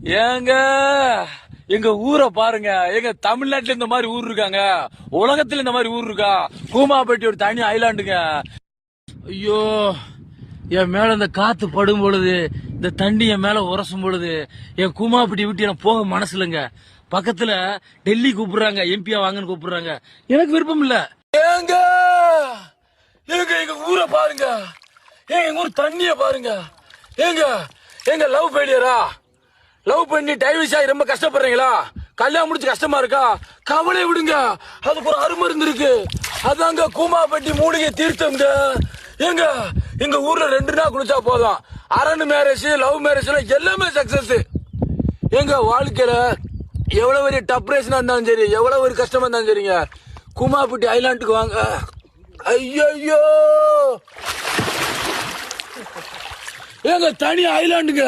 ஏங்க எங்க ஊரை பாருங்க. எங்க தமிழ்நாட்டுல இந்த மாதிரி ஊர் இருக்காங்க. உலகத்துல இந்த மாதிரி ஊர் இருக்கா? கூமாப்பட்டி ஒரு தனி ஐலாண்டுங்க ஐயோ என் மேல இந்த காத்து படும் பொழுது இந்த தண்ணி என் மேல உரசும் பொழுது என் கூமாப்பட்டி விட்டு எனக்கு போக மனசு இல்லைங்க பக்கத்துல டெல்லி கூப்பிடுறாங்க எம்பியா வாங்கன்னு கூப்பிடுறாங்க. எனக்கு விருப்பம் இல்ல. ஏங்க ஏங்க எங்க ஊரை பாருங்க. எங்க ஊர் தண்ணிய பாருங்க. ஏங்க எங்க லவ் ஃபெயிலியரா லவ் பண்ணி டைவர்ஸ் ஆகி ரொம்ப கஷ்டப்படுறீங்களா? கல்யாணம் முடிச்சு கஷ்டமா இருக்கா? கவலை விடுங்க. அதுக்கு ஒரு அருமருந்து இருக்கு. அதாங்க கூமாப்பட்டி மூலிகை தீர்த்தம்ங்க ஏங்க எங்க ஊர்ல ரெண்டு நாள் குளிச்சா போதும். அரண் மேரேஜ் லவ் மேரேஜ்ல எல்லாமே சக்சஸ் எங்க வாழ்க்கையில எவ்வளவு பெரிய டப்ரேஷனா இருந்தாலும் சரி எவ்வளவு ஒரு கஷ்டமா இருந்தாலும் சரிங்க. குமாப்பட்டி ஐலாண்டுக்கு வாங்க. ஐயோ ஏங்க தனி ஐலாண்டுங்க